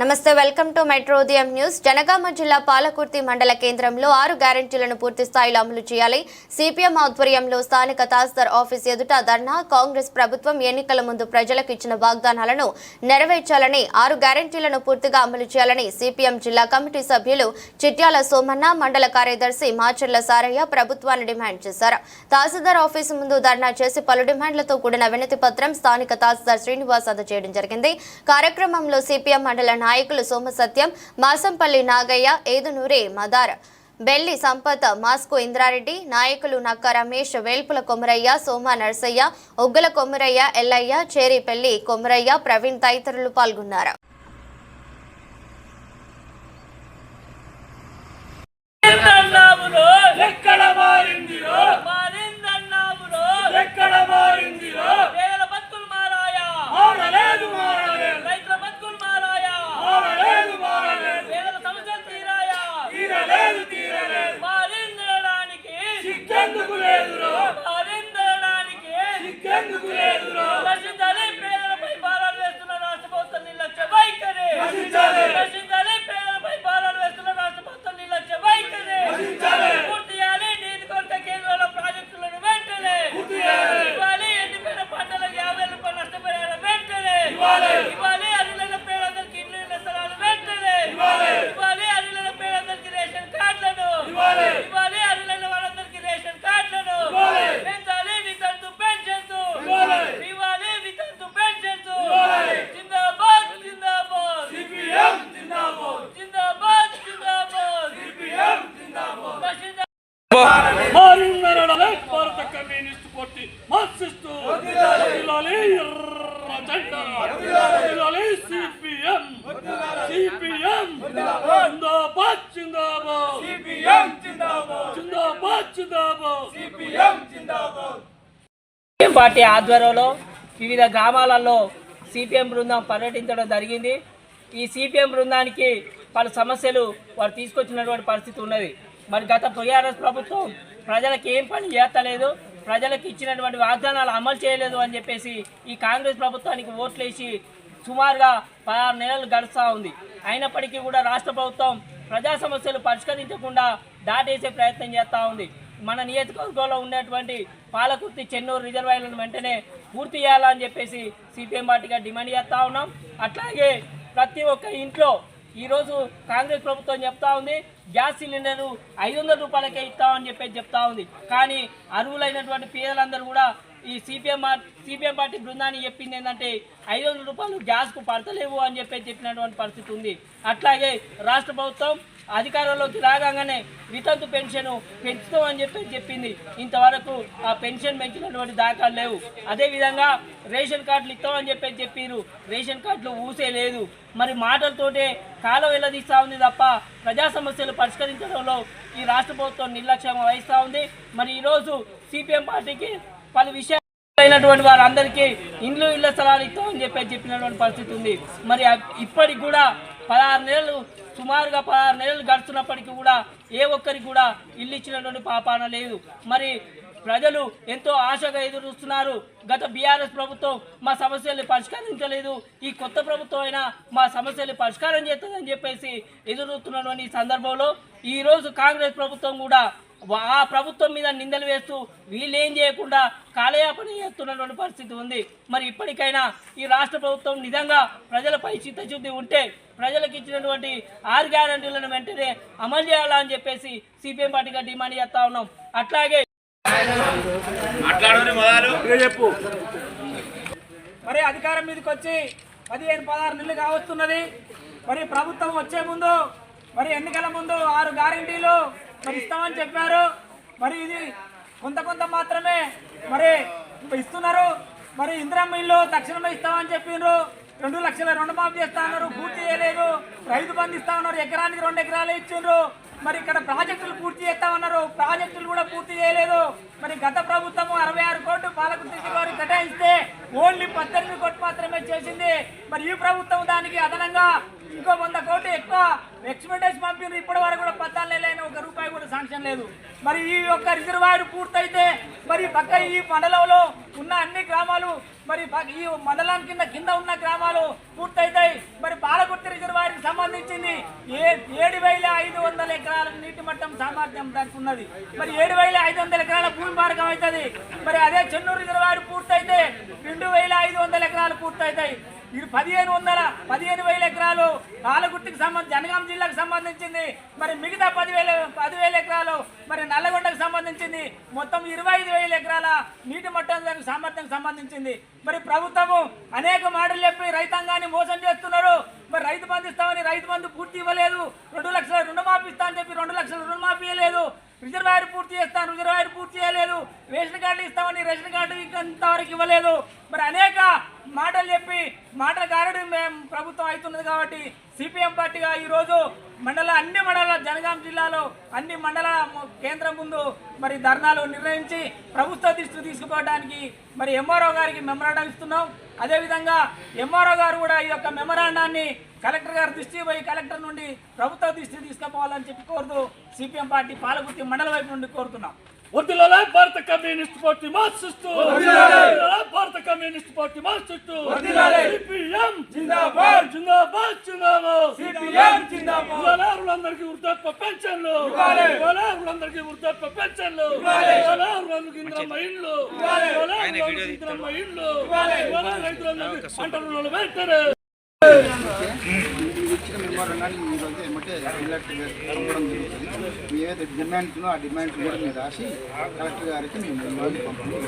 నమస్తే welcome to metro ఉదయం news. Janagama జిల్లా పాలకుర్తి మండల కేంద్రంలో ఆరు గ్యారెంటీలను పూర్తి స్థాయిలో అమలు చేయాలి. సిపిఎం ఆధ్వర్యంలో స్థానిక తహసీల్దార్ ఆఫీస్ ఎదుట ధర్నా కాంగ్రెస్ ప్రభుత్వం ఎన్నికల ముందు ప్రజలకు ఇచ్చిన వాగ్దానాలను నెరవేర్చాలని ఆరు గ్యారెంటీలను పూర్తిగా అమలు చేయాలని సిపిఎం జిల్లా కమిటీ సభ్యులు చిట్యాల సోమన్న మండల కార్యదర్శి మాచర్ల సారయ్య ప్రభుత్వాన్ని డిమాండ్ చేశారు. తహసీల్దార్ ఆఫీసు ముందు ధర్నా చేసి పలు డిమాండ్లతో కూడిన వినతి పత్రం స్థానిక తహసీల్దార్ శ్రీనివాస్ అందజేయడం జరిగింది. కార్యక్రమంలో సిపిఎం మండల నాయకులు సోమసత్యం మాసంపల్లి నాగయ్య ఏదునూరే మదార్. బెల్లి సంపత్ మాస్కో ఇంద్రారెడ్డి నాయకులు నక్క రమేష్ వేల్పుల కొమరయ్య సోమ నర్సయ్య ఒగ్గుల కొమరయ్య ఎల్లయ్య చేరిపెల్లి కొమరయ్య ప్రవీణ్ తదితరులు పాల్గొన్నారు. వెంటనే ఇవ్వాలి. ఇవ్వాలి అర్హులైన పేదలందరికీ ఇల్లు ఇళ్ళ స్థలాలు వెంటనే ఇవ్వాలి. ఇవ్వాలి అర్హులైన పేదలందరికీ రేషన్ కార్డులను ఇవ్వాలి. ఇవ్వాలి అర్హులైన వాళ్ళందరికీ రేషన్ కార్డులను ఇవ్వాలి. పెంచాలి వితంతు పెన్షన్స్ ఇవ్వాలి. ఇవ్వాలి వితంతు పెన్షన్స్ ఇవ్వాలి. జిందాబాద్ జిందాబాద్ సిపిఎం జిందాబాద్ జిందాబాద్ జిందాబాద్ సిపిఎం జిందాబాద్ తహసీల్దార్ మారిందనడ భారత కమ్యూనిస్ట్ పార్టీ మార్క్సిస్టు వదిలాలి ఎర్ర జెండా వదిలాలి సిపిఎం సిపిఎం జిందాబాద్ జిందాబాద్ సిపిఎం జిందాబాద్ జిందాబాద్ జిందాబాద్ సిపిఎం పార్టీ ఆధ్వర్యంలో వివిధ గ్రామాలలో సిపిఎం బృందం పర్యటించడం జరిగింది. ఈ సిపిఎం బృందానికి పలు సమస్యలు వారు తీసుకొచ్చినటువంటి పరిస్థితి ఉన్నది. మరి గత టీఆర్ఎస్ ప్రభుత్వం ప్రజలకు ఏం పని చేస్తలేదు ప్రజలకు ఇచ్చినటువంటి వాగ్దానాలు అమలు చేయలేదు అని చెప్పేసి ఈ కాంగ్రెస్ ప్రభుత్వానికి ఓట్లేసి సుమారుగా పదహారు నెలలు గడుస్తూ ఉంది. అయినప్పటికీ కూడా రాష్ట్ర ప్రభుత్వం ప్రజా సమస్యలు పరిష్కరించకుండా దాటేసే ప్రయత్నం చేస్తూ ఉంది. మన నియోజకవర్గంలో ఉన్నటువంటి పాలకుర్తి చెన్నూరు రిజర్వాయర్లను వెంటనే పూర్తి చేయాలని చెప్పేసి సిపిఎం పార్టీగా డిమాండ్ చేస్తూ ఉన్నాం. అట్లాగే ప్రతి ఒక్క ఇంట్లో ఈరోజు కాంగ్రెస్ ప్రభుత్వం చెప్తా ఉంది గ్యాస్ సిలిండర్ ఐదు వందల రూపాయలకే ఇస్తామని చెప్పేసి చెప్తా ఉంది. కానీ అర్హులైనటువంటి పేదలందరూ కూడా ఈ సిపిఎం సిపిఎం పార్టీ బృందాన్ని చెప్పింది ఏంటంటే ఐదు వందల రూపాయలు గ్యాస్కు పడతలేవు అని చెప్పి చెప్పినటువంటి పరిస్థితి ఉంది. అట్లాగే రాష్ట్ర ప్రభుత్వం అధికారంలోకి రాగానే వితంతు పెన్షన్ పెంచుతామని చెప్పి చెప్పింది. ఇంతవరకు ఆ పెన్షన్ పెంచినటువంటి దాఖలు లేవు. అదేవిధంగా రేషన్ కార్డులు ఇస్తామని చెప్పి చెప్పారు రేషన్ కార్డులు ఊసే లేదు. మరి మాటలతోటే కాలం వెళ్ళదీస్తూ ఉంది తప్ప ప్రజా సమస్యలు పరిష్కరించడంలో ఈ రాష్ట్ర ప్రభుత్వం నిర్లక్ష్యం వహిస్తూ ఉంది. మరి ఈరోజు సిపిఎం పార్టీకి పలు విషయాలు అయినటువంటి వారందరికీ ఇండ్లు ఇళ్ళ స్థలాలు ఇస్తామని చెప్పి చెప్పినటువంటి పరిస్థితి ఉంది. మరి ఇప్పటికి కూడా పదహారు నెలలు సుమారుగా పదహారు నెలలు గడుస్తున్నప్పటికీ కూడా ఏ ఒక్కరికి కూడా ఇల్లు ఇచ్చినటువంటి పాపాన లేదు. మరి ప్రజలు ఎంతో ఆశగా ఎదురుస్తున్నారు గత బీఆర్ఎస్ ప్రభుత్వం మా సమస్యల్ని పరిష్కరించలేదు. ఈ కొత్త ప్రభుత్వం అయినా మా సమస్యల్ని పరిష్కారం చేస్తుందని చెప్పేసి ఎదురుస్తున్నటువంటి ఈ సందర్భంలో ఈరోజు కాంగ్రెస్ ప్రభుత్వం కూడా ఆ ప్రభుత్వం మీద నిందలు వేస్తూ వీళ్ళు ఏం చేయకుండా కాలయాపన చేస్తున్నటువంటి పరిస్థితి ఉంది. మరి ఇప్పటికైనా ఈ రాష్ట్ర ప్రభుత్వం నిజంగా ప్రజలపై చిత్తశుద్ధి ఉంటే ప్రజలకు ఇచ్చినటువంటి ఆరు గ్యారంటీలను వెంటనే అమలు చేయాలని చెప్పేసి సిపిఎం పార్టీగా డిమాండ్ చేస్తా ఉన్నాం. అట్లాగే మరి అధికారం మీదకి వచ్చి పదిహేను పదహారు నెలలు కావస్తున్నది. మరి ప్రభుత్వం వచ్చే ముందు మరి ఎన్నికల ముందు ఆరు గ్యారెంటీలు మరి ఇస్తామని చెప్పారు. మరి ఇది కొంత కొంత మాత్రమే మరి ఇస్తున్నారు. మరి ఇందిరమ్మ ఇల్లు తక్షణమే ఇస్తామని చెప్పిండ్రు రెండు లక్షల రుణమాఫీ చేస్తా ఉన్నారు పూర్తి చేయలేదు. రైతు బంధు ఇస్తా ఉన్నారు ఎకరానికి రెండు ఎకరాలు ఇచ్చిండ్రు. మరి ఇక్కడ ప్రాజెక్టులు పూర్తి చేస్తా ఉన్నారు ప్రాజెక్టులు కూడా పూర్తి చేయలేదు. మరి గత ప్రభుత్వం అరవై ఆరు కోట్లు పాలకృతి వారు కేటాయిస్తే ఓన్లీ పద్దెనిమిది కోట్లు మాత్రమే చేసింది. మరి ఈ ప్రభుత్వం దానికి అదనంగా ఇంకో వంద కోట్లు ఎక్కువ ఎక్స్పెక్టేషన్ పంపిండ్రు ఇప్పటి వరకు కూడా పద్నాలుగు నెలలైన శాంక్షన్ లేదు. మరి ఈ యొక్క రిజర్వాయర్ పూర్తయితే మరి పక్క ఈ మండలంలో ఉన్న అన్ని గ్రామాలు మరి ఈ మండలం కింద కింద ఉన్న గ్రామాలు పూర్తయితాయి. మరి పాలకుర్తి రిజర్వాయర్కి సంబంధించింది ఏ ఏడు వేల ఐదు వందల ఎకరాల నీటి మట్టం సామర్థ్యం దానికి ఉన్నది మరి ఏడు వేల ఐదు వందల ఎకరాల భూమి మార్గం అవుతుంది. మరి అదే చెన్నూరు రిజర్వాయర్ పూర్తయితే రెండు వేల ఐదు వందల ఎకరాలు పూర్తవుతాయి ఇది పదిహేను వందల పదిహేను వేల ఎకరాలు. పాలగుర్తికి సంబంధించి జనగాం జిల్లాకు సంబంధించింది. మరి మిగతా పదివేల పదివేల ఎకరాలు మరి నల్లగొండకు సంబంధించింది. మొత్తం ఇరవై ఐదు వేల ఎకరాల నీటి మట్టం సామర్థ్యం సంబంధించింది. మరి ప్రభుత్వము అనేక మాటలు చెప్పి రైతాంగాన్ని మోసం చేస్తున్నారు. మరి రైతు బంధు ఇస్తామని రైతు బంధు పూర్తి ఇవ్వలేదు. రెండు లక్షల రుణమాఫీ ఇస్తా అని చెప్పి రెండు లక్షల రుణమాఫీ ఇవ్వలేదు రిజర్వాయర్ పూర్తి చేస్తాను రిజర్వాయర్ పూర్తి చేయలేదు. రేషన్ కార్డు ఇస్తామని రేషన్ కార్డు ఇంతవరకు ఇవ్వలేదు. మరి అనేక మాటలు చెప్పి మాటల కారణం మేము ప్రభుత్వం అవుతున్నది కాబట్టి సిపిఎం పార్టీగా ఈరోజు మండల అన్ని మండల జనగాం జిల్లాలో అన్ని మండల కేంద్రం ముందు మరి ధర్నాలు నిర్ణయించి ప్రభుత్వ దృష్టికి తీసుకుపోవడానికి మరి ఎంఆర్ఓ గారికి మెమరాండం ఇస్తున్నాం. అదేవిధంగా ఎంఆర్ఓ గారు కూడా ఈ యొక్క మెమరాండాన్ని కలెక్టర్ గారి దృష్టికి పోయి కలెక్టర్ నుండి ప్రభుత్వ దృష్టికి తీసుకుపోవాలని చెప్పి కోరుతూ సిపిఎం పార్టీ పాలకుర్తి మండల వైపు నుండి కోరుతున్నాం. వదిలాలే భారత కమ్యూనిస్ట్ పార్టీ మార్క్సిస్టు. భారత కమ్యూనిస్ట్ పార్టీ మార్క్సిస్టు. సిపిఎం జిందాబాద్. జిందాబాద్ జిందాబాద్ సిపిఎం జిందాబాద్. వలారులందరికీ వృద్ధాప్య పెన్షన్లు. వలారులందరికీ వృద్ధాప్య పెన్షన్లు. వలారులందరికీ ఇంద్రమ్మ ఇండ్లు వలారులందరికీ ఇంద్రమ్మ ఇండ్లు రైతులందరికీ పంట రుణాలు పెట్టరు ఇచ్చిన ఈరోజు ఏమంటే రిలాక్స్ పంపడం జరుగుతుంది. మీ ఏదైతే డిమాండ్స్ ఉన్నో ఆ డిమాండ్ కూడా మీరు రాసి కలెక్టర్ గారికి మేము ఈ పంపడం